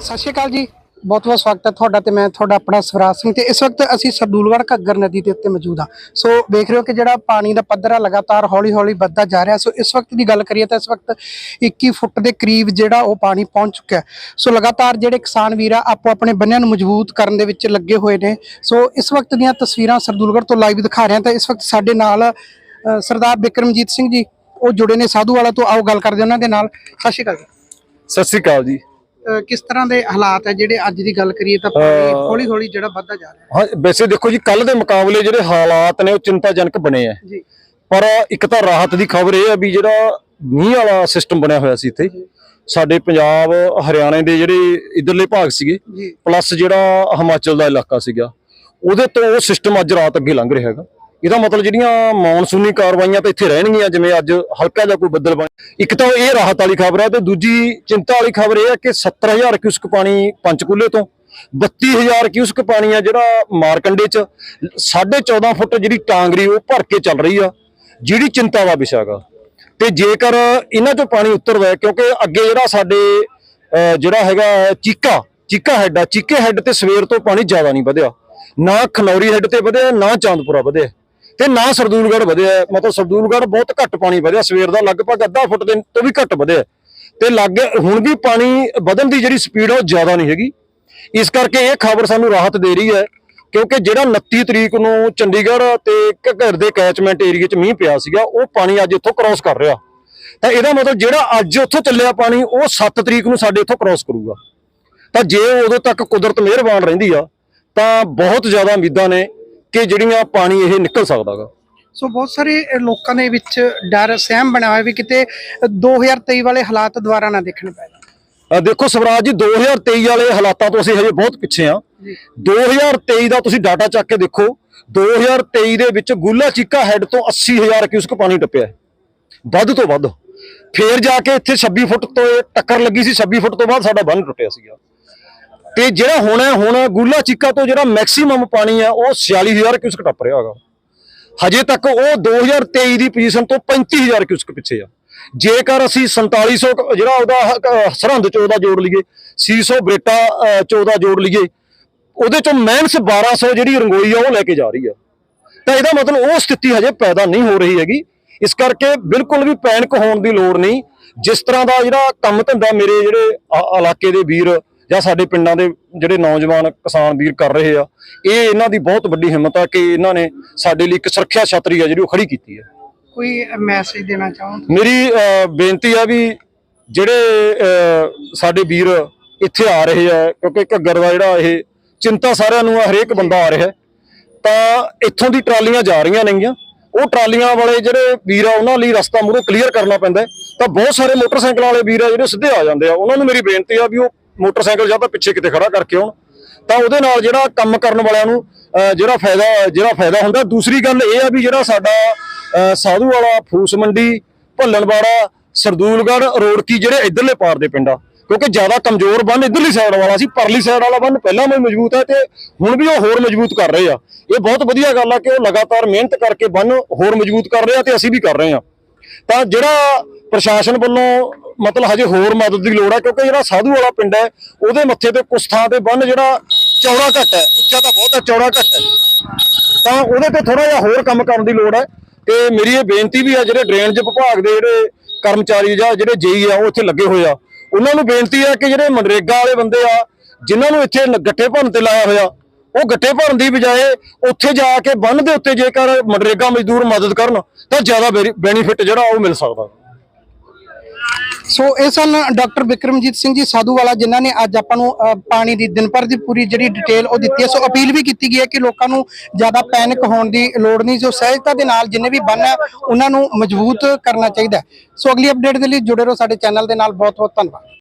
ਸਤਿ ਸ਼੍ਰੀ ਅਕਾਲ ਜੀ। ਬਹੁਤ ਬਹੁਤ ਸਵਾਗਤ ਹੈ ਤੁਹਾਡਾ ਤੇ ਮੈਂ ਤੁਹਾਡਾ ਆਪਣਾ ਸਵਰਾਜ ਸਿੰਘ ਤੇ ਇਸ ਵਕਤ ਅਸੀਂ ਸਰਦੂਲਗੜ੍ਹ ਘੱਗਰ ਨਦੀ ਦੇ ਉੱਤੇ ਮੌਜੂਦ ਹਾਂ। ਸੋ ਵੇਖ ਰਹੇ ਹੋ ਕਿ ਜਿਹੜਾ ਪਾਣੀ ਦਾ ਪੱਧਰ ਆ ਲਗਾਤਾਰ ਹੌਲੀ-ਹੌਲੀ ਵੱਧਦਾ ਜਾ ਰਿਹਾ। ਸੋ ਇਸ ਵਕਤ ਦੀ ਗੱਲ ਕਰੀਏ ਤਾਂ ਇਸ ਵਕਤ 21 ਫੁੱਟ ਦੇ ਕਰੀਬ ਜਿਹੜਾ ਉਹ ਪਾਣੀ ਪਹੁੰਚ ਚੁੱਕਿਆ ਸੋ ਲਗਾਤਾਰ ਜਿਹੜੇ ਕਿਸਾਨ ਵੀਰ ਆ, ਆਪੋ ਆਪਣੇ ਬੰਨਿਆਂ ਨੂੰ ਮਜ਼ਬੂਤ ਕਰਨ ਦੇ ਵਿੱਚ ਲੱਗੇ ਹੋਏ ਨੇ। ਸੋ ਇਸ ਵਕਤ ਦੀਆਂ ਤਸਵੀਰਾਂ ਸਰਦੂਲਗੜ੍ਹ ਤੋਂ ਲਾਈਵ ਦਿਖਾ ਰਿਹਾ ਤਾਂ ਇਸ ਵਕਤ ਸਾਡੇ ਨਾਲ ਸਰਦਾਰ ਬਿਕਰਮਜੀਤ ਸਿੰਘ ਜੀ, ਉਹ ਜੁੜੇ ਨੇ। ਸਾਧੂ ਵਾਲਾ ਤੋਂ ਆਓ ਗੱਲ ਕਰਦੇ ਉਹਨਾਂ ਦੇ ਨਾਲ। ਸਤਿ ਸ਼੍ਰੀ ਅਕਾਲ ਸਤਿ ਸ੍ਰੀ ਅਕਾਲ ਜੀ। ਕਿਸ ਤਰ੍ਹਾਂ ਦੇ ਹਾਲਾਤ ਹੈ ਜਿਹੜੇ ਅੱਜ ਦੀ ਗੱਲ ਕਰੀਏ ਤਾਂ ਪਾਣੀ ਹੌਲੀ ਹੌਲੀ ਜਿਹੜਾ ਵੱਧਦਾ ਜਾ ਰਿਹਾ ਹਾਂ? ਵੈਸੇ ਦੇਖੋ ਜੀ ਕੱਲ ਦੇ ਮੁਕਾਬਲੇ ਜਿਹੜੇ ਹਾਲਾਤ ਨੇ ਉਹ ਚਿੰਤਾਜਨਕ ਬਣੇ ਆ। ਜੀ। ਪਰ ਇੱਕ ਤਾਂ ਰਾਹਤ ਦੀ ਖਬਰ ਇਹ ਆ ਵੀ ਜਿਹੜਾ ਮੀਂਹ ਵਾਲਾ ਸਿਸਟਮ ਬਣਿਆ ਹੋਇਆ ਸੀ ਇੱਥੇ ਸਾਡੇ ਪੰਜਾਬ ਹਰਿਆਣੇ ਦੇ ਜਿਹੜੇ ਇਧਰਲੇ ਭਾਗ ਸੀਗੇ ਪਲੱਸ ਜਿਹੜਾ ਹਿਮਾਚਲ ਦਾ ਇਲਾਕਾ ਸੀਗਾ ਉਹਦੇ ਤੋਂ ਉਹ ਸਿਸਟਮ ਅੱਜ ਰਾਤ ਅੱਗੇ ਲੰਘ ਰਿਹਾ ਹੈਗਾ। ਇਹਦਾ ਮਤਲਬ ਜਿਹੜੀਆਂ ਮੌਨਸੂਨੀ ਕਾਰਵਾਈਆਂ ਤਾਂ ਇੱਥੇ ਰਹਿਣਗੀਆਂ ਜਿਵੇਂ ਅੱਜ ਹਲਕਾ ਜਿਹਾ ਕੋਈ ਬੱਦਲ ਬਣ ਇੱਕ ਤਾਂ ਇਹ ਰਾਹਤ ਵਾਲੀ ਖਬਰ ਹੈ ਤੇ ਦੂਜੀ ਚਿੰਤਾ ਵਾਲੀ ਖਬਰ ਇਹ ਹੈ ਕਿ 70000 ਕਿਊਸਕ ਪਾਣੀ ਪੰਚਕੂਲੇ ਤੋਂ 32000 ਕਿਊਸਕ ਪਾਣੀ ਆ ਜਿਹੜਾ ਮਾਰਕੰਡੇ ਚ 14.5 ਫੁੱਟ ਜਿਹੜੀ ਟਾਂਗਰੀ ਉਹ ਭਰ ਕੇ ਚੱਲ ਰਹੀ ਆ ਜਿਹੜੀ ਚਿੰਤਾ ਦਾ ਵਿਸ਼ਾ ਹੈਗਾ। ਤੇ ਜੇਕਰ ਇਹਨਾਂ ਚੋਂ ਪਾਣੀ ਉਤਰਦਾ ਹੈ, ਕਿਉਂਕਿ ਅੱਗੇ ਜਿਹੜਾ ਸਾਡੇ ਜਿਹੜਾ ਹੈਗਾ ਚੀਕਾ ਚੀਕਾ ਹੈੱਡ ਆ ਚੀਕੇ ਹੈੱਡ ਤੇ ਸਵੇਰ ਤੋਂ ਪਾਣੀ ਜ਼ਿਆਦਾ ਨਹੀਂ ਵਧਿਆ ਨਾ ਖਨੌਰੀ ਹੈੱਡ ਤੇ ਵਧਿਆ ਨਾ ਚਾਂਦਪੁਰਾ ਵਧਿਆ। ਤੇ ਨਾ ਸਰਦੂਲਗੜ੍ਹ ਵਧਿਆ। ਮਤਲਬ ਸਰਦੂਲਗੜ੍ਹ ਬਹੁਤ ਘੱਟ ਪਾਣੀ ਵਧਿਆ। ਸਵੇਰ ਦਾ ਲਗਭਗ ਅੱਧਾ ਫੁੱਟ ਦੇ ਤੋਂ ਵੀ ਘੱਟ ਵਧਿਆ। ਤੇ ਲੱਗ ਹੁਣ ਵੀ ਪਾਣੀ ਵਧਣ ਦੀ ਜਿਹੜੀ ਸਪੀਡ ਆ ਉਹ ਜ਼ਿਆਦਾ ਨਹੀਂ ਹੈਗੀ। ਇਸ ਕਰਕੇ ਇਹ ਖਬਰ ਸਾਨੂੰ ਰਾਹਤ ਦੇ ਰਹੀ ਹੈ, ਕਿਉਂਕਿ ਜਿਹੜਾ 29 ਤਰੀਕ ਨੂੰ ਚੰਡੀਗੜ੍ਹ ਤੇ ਘਰ ਦੇ ਕੈਚਮੈਂਟ ਏਰੀਆ 'ਚ ਮੀਂਹ ਪਿਆ ਸੀਗਾ, ਉਹ ਪਾਣੀ ਅੱਜ ਇੱਥੋਂ ਕ੍ਰਾਸ ਕਰ ਰਿਹਾ। ਤਾਂ ਇਹਦਾ ਮਤਲਬ ਜਿਹੜਾ ਅੱਜ ਉੱਥੋਂ ਚੱਲਿਆ ਪਾਣੀ, ਉਹ 7 ਤਰੀਕ ਨੂੰ ਸਾਡੇ ਇੱਥੋਂ ਕ੍ਰਾਸ ਕਰੂਗਾ। ਤਾਂ ਜੇ ਉਦੋਂ ਤੱਕ ਕੁਦਰਤ ਮਿਹਰਬਾਨ ਰਹਿੰਦੀ ਆ, ਤਾਂ ਬਹੁਤ ਜ਼ਿਆਦਾ ਉਮੀਦਾਂ ਨੇ ਕਿ ਜਿਹੜੀਆਂ ਪਾਣੀ ਇਹ ਨਿਕਲ ਸਕਦਾਗਾ ਸੋ ਬਹੁਤ ਸਾਰੇ ਲੋਕਾਂ ਦੇ ਵਿੱਚ ਡਰ ਸਹਿਮ ਬਣਿਆ ਹੋਇਆ ਵੀ ਕਿਤੇ ਅਹ, 2023 ਵਾਲੇ ਹਾਲਾਤ ਦੁਬਾਰਾ ਨਾ ਦੇਖਣੇ ਪੈ ਦੇਖੋ ਸਵਰਾਜ ਜੀ 2023 ਵਾਲੇ ਹਾਲਾਤਾਂ ਤੋਂ ਅਸੀਂ ਹਜੇ ਬਹੁਤ ਪਿੱਛੇ ਆ। ਜੀ। 2023 ਦਾ ਤੁਸੀਂ ਡਾਟਾ ਚੱਕ ਕੇ ਦੇਖੋ 2023 ਦੇ ਵਿੱਚ ਗੁੱਲਾ ਚੀਕਾ ਹੈਡ ਤੋਂ 80000 ਕਿਊਸਕ ਪਾਣੀ ਟੱਪਿਆ। ਵੱਧ ਤੋਂ ਵੱਧ। ਫੇਰ ਜਾ ਕੇ ਇੱਥੇ 26 ਫੁੱਟ ਤੋਂ ਇਹ ਟੱਕਰ ਲੱਗੀ ਸੀ 26 ਫੁੱਟ ਤੋਂ ਬਾਅਦ ਸਾਡਾ ਬੰਨ ਟੁੱਟਿਆ ਸੀਗਾ। ਤੇ ਜਿਹੜਾ ਹੁਣ ਹੈ ਹੁਣ ਗੁੱਲਾ ਚੀਕਾ ਤੋਂ ਜਿਹੜਾ ਮੈਕਸਿਮਮ ਪਾਣੀ ਆ ਉਹ 46000 ਕਿਊਸਕ ਟੱਪ ਰਿਹਾ ਹੈਗਾ। ਹਜੇ ਤੱਕ ਉਹ 2023 ਦੀ ਪੋਜੀਸ਼ਨ ਤੋਂ 35000 ਕਿਊਸਕ ਪਿੱਛੇ ਆ। ਜੇਕਰ ਅਸੀਂ 4700 ਕ- ਜਿਹੜਾ ਉਹਦਾ ਸਰਹੰਦ ਚ ਦਾ ਜੋੜ ਲਈਏ 600 ਬਰੇਟਾ ਅਹ, ਦਾ ਜੋੜ ਲਈਏ ਉਹਦੇ ਚੋਂ ਮਾਈਨਸ 1200 ਜਿਹੜੀ ਰੰਗੋਈ ਆ ਉਹ ਲੈ ਕੇ ਜਾ ਰਹੀ ਆ। ਤਾਂ ਇਹਦਾ ਮਤਲਬ ਉਹ ਸਥਿਤੀ ਹਜੇ ਪੈਦਾ ਨਹੀਂ ਹੋ ਰਹੀ ਹੈਗੀ। ਇਸ ਕਰਕੇ ਬਿਲਕੁਲ ਵੀ ਪੈਨਿਕ ਹੋਣ ਦੀ ਲੋੜ ਨਹੀਂ। ਜਿਸ ਤਰ੍ਹਾਂ ਦਾ ਜਿਹੜਾ ਕੰਮ ਧੰਦਾ ਮੇਰੇ ਜਿਹੜੇ ਇਲਾਕੇ ਦੇ ਵੀਰ ਜਾਂ ਸਾਡੇ ਪਿੰਡਾਂ ਦੇ ਜਿਹੜੇ ਨੌਜਵਾਨ ਕਿਸਾਨ ਵੀਰ ਕਰ ਰਹੇ ਆ ਇਹ ਇਹਨਾਂ ਦੀ ਬਹੁਤ ਵੱਡੀ ਹਿੰਮਤ ਆ ਕਿ ਇਹਨਾਂ ਨੇ ਸਾਡੇ ਲਈ ਇੱਕ ਸੁਰੱਖਿਆ ਛਤਰੀ ਆ ਜਿਹੜੀ ਉਹ ਖੜੀ ਕੀਤੀ ਹੈ ਕੋਈ ਮੈਸੇਜ ਦੇਣਾ ਚਾਹੋ ਮੇਰੀ ਬੇਨਤੀ ਆ ਵੀ ਜਿਹੜੇ ਸਾਡੇ ਵੀਰ ਇੱਥੇ ਆ ਰਹੇ ਆ ਕਿਉਂਕਿ ਘੱਗਰ ਦਾ ਜਿਹੜਾ ਇਹ ਚਿੰਤਾ ਸਾਰਿਆਂ ਨੂੰ ਆ ਹਰੇਕ ਬੰਦਾ ਆ ਰਿਹਾ। ਤਾਂ ਇੱਥੋਂ ਦੀ ਟਰਾਲੀਆਂ ਜਾ ਰਹੀਆਂ ਨੇਗੀਆਂ ਉਹ ਟਰਾਲੀਆਂ ਵਾਲੇ ਜਿਹੜੇ ਵੀਰ ਆ ਉਹਨਾਂ ਲਈ ਰਸਤਾ ਮੂਹਰੋਂ ਕਲੀਅਰ ਕਰਨਾ ਪੈਂਦਾ। ਤਾਂ ਬਹੁਤ ਸਾਰੇ ਮੋਟਰਸਾਈਕਲ ਵਾਲੇ ਵੀਰ ਆ ਜਿਹੜੇ ਸਿੱਧੇ ਆ ਜਾਂਦੇ ਆ ਉਹਨਾਂ ਨੂੰ ਮੇਰੀ ਬੇਨਤੀ ਆ ਵੀ ਉਹ ਮੋਟਰਸਾਈਕਲ ਜਾਂ ਤਾਂ ਪਿੱਛੇ ਕਿਤੇ ਖੜਾ ਕਰਕੇ ਆਉਣ, ਤਾਂ ਉਹਦੇ ਨਾਲ ਜਿਹੜਾ ਕੰਮ ਕਰਨ ਵਾਲਿਆਂ ਨੂੰ ਜਿਹੜਾ ਫਾਇਦਾ ਜਿਹੜਾ ਫਾਇਦਾ ਹੁੰਦਾ। ਦੂਸਰੀ ਗੱਲ ਇਹ ਆ ਵੀ ਜਿਹੜਾ ਸਾਡਾ ਸਾਧੂ ਵਾਲਾ ਫੂਸ ਮੰਡੀ, ਭੱਲਣਵਾੜਾ, ਸਰਦੂਲਗੜ੍ਹ, ਰੋੜਕੀ ਜਿਹੜੇ ਇਧਰਲੇ ਪਾਰ ਦੇ ਪਿੰਡ ਆ, ਕਿਉਂਕਿ ਜ਼ਿਆਦਾ ਕਮਜ਼ੋਰ ਬੰਨ ਇਧਰਲੀ ਸਾਈਡ ਵਾਲਾ ਸੀ, ਪਰਲੀ ਸਾਈਡ ਵਾਲਾ ਬੰਨ ਪਹਿਲਾਂ ਵੀ ਮਜ਼ਬੂਤ ਹੈ ਤੇ ਹੁਣ ਵੀ ਉਹ ਹੋਰ ਮਜ਼ਬੂਤ ਕਰ ਰਹੇ ਆ। ਇਹ ਬਹੁਤ ਵਧੀਆ ਗੱਲ ਆ ਕਿ ਉਹ ਲਗਾਤਾਰ ਮਿਹਨਤ ਕਰਕੇ ਬੰਨ ਹੋਰ ਮਜ਼ਬੂਤ ਕਰ ਰਹੇ ਆ ਤੇ ਅਸੀਂ ਵੀ ਕਰ ਰਹੇ ਆ। ਤਾਂ ਜਿਹੜਾ ਪ੍ਰਸ਼ਾਸਨ ਵੱਲੋਂ ਮਤਲਬ ਹਜੇ ਹੋਰ ਮਦਦ ਦੀ ਲੋੜ ਹੈ ਕਿਉਂਕਿ ਜਿਹੜਾ ਸਾਧੂ ਵਾਲਾ ਪਿੰਡ ਹੈ, ਉਹਦੇ ਮੱਥੇ ਤੇ ਕੁਛ ਥਾਂ ਤੇ ਬੰਨ ਜਿਹੜਾ ਚੌੜਾ ਘੱਟ ਹੈ, ਉੱਚਾ ਤਾਂ ਬਹੁਤ ਹੈ, ਚੌੜਾ ਘੱਟ ਹੈ। ਤਾਂ ਉਹਦੇ ਤੇ ਥੋੜਾ ਜਿਹਾ ਹੋਰ ਕੰਮ ਕਰਨ ਦੀ ਲੋੜ ਹੈ। ਤੇ ਮੇਰੀ ਇਹ ਬੇਨਤੀ ਵੀ ਹੈ ਜਿਹੜੇ ਡਰੇਨਜ ਵਿਭਾਗ ਦੇ ਜਿਹੜੇ ਕਰਮਚਾਰੀ ਜਾਂ ਜਿਹੜੇ ਜੇਈ ਆ, ਉਹ ਇੱਥੇ ਲੱਗੇ ਹੋਏ ਆ। ਉਹਨਾਂ ਨੂੰ ਬੇਨਤੀ ਆ ਕਿ ਜਿਹੜੇ ਮਨਰੇਗਾ ਵਾਲੇ ਬੰਦੇ ਆ, ਜਿਨ੍ਹਾਂ ਨੂੰ ਇੱਥੇ ਗੱਟੇ ਭਰਨ ਤੇ ਲਾਇਆ ਹੋਇਆ, ਉਹ ਗੱਟੇ ਭਰਨ ਦੀ ਬਜਾਏ ਉੱਥੇ ਜਾ ਕੇ ਬੰਨ ਦੇ ਉੱਤੇ ਜੇਕਰ ਮਨਰੇਗਾ ਮਜ਼ਦੂਰ ਮਦਦ ਕਰਨ, ਤਾਂ ਜ਼ਿਆਦਾ ਬੈਨੀਫਿਟ ਜਿਹੜਾ ਉਹ ਮਿਲ ਸਕਦਾ। ਸੋ ਇਹ ਸਨ ਡਾਕਟਰ ਬਿਕਰਮਜੀਤ ਸਿੰਘ ਜੀ ਸਾਧੂਵਾਲਾ, ਜਿਨ੍ਹਾਂ ਨੇ ਅੱਜ ਆਪਾਂ ਨੂੰ ਪਾਣੀ ਦੀ ਦਿਨ ਭਰ ਦੀ ਪੂਰੀ ਜਿਹੜੀ ਡਿਟੇਲ ਉਹ ਦਿੱਤੀ ਹੈ। ਸੋ ਅਪੀਲ ਵੀ ਕੀਤੀ ਗਈ ਹੈ ਕਿ ਲੋਕਾਂ ਨੂੰ ਜ਼ਿਆਦਾ ਪੈਨਿਕ ਹੋਣ ਦੀ ਲੋੜ ਨਹੀਂ, ਜੋ ਸਹਿਜਤਾ ਦੇ ਨਾਲ ਜਿੰਨੇ ਵੀ ਬੰਨ ਹੈ, ਉਹਨਾਂ ਨੂੰ ਮਜ਼ਬੂਤ ਕਰਨਾ ਚਾਹੀਦਾ ਸੋ ਅਗਲੀ ਅਪਡੇਟ ਦੇ ਲਈ ਜੁੜੇ ਰਹੋ ਸਾਡੇ ਚੈਨਲ ਦੇ ਨਾਲ। ਬਹੁਤ ਬਹੁਤ ਧੰਨਵਾਦ।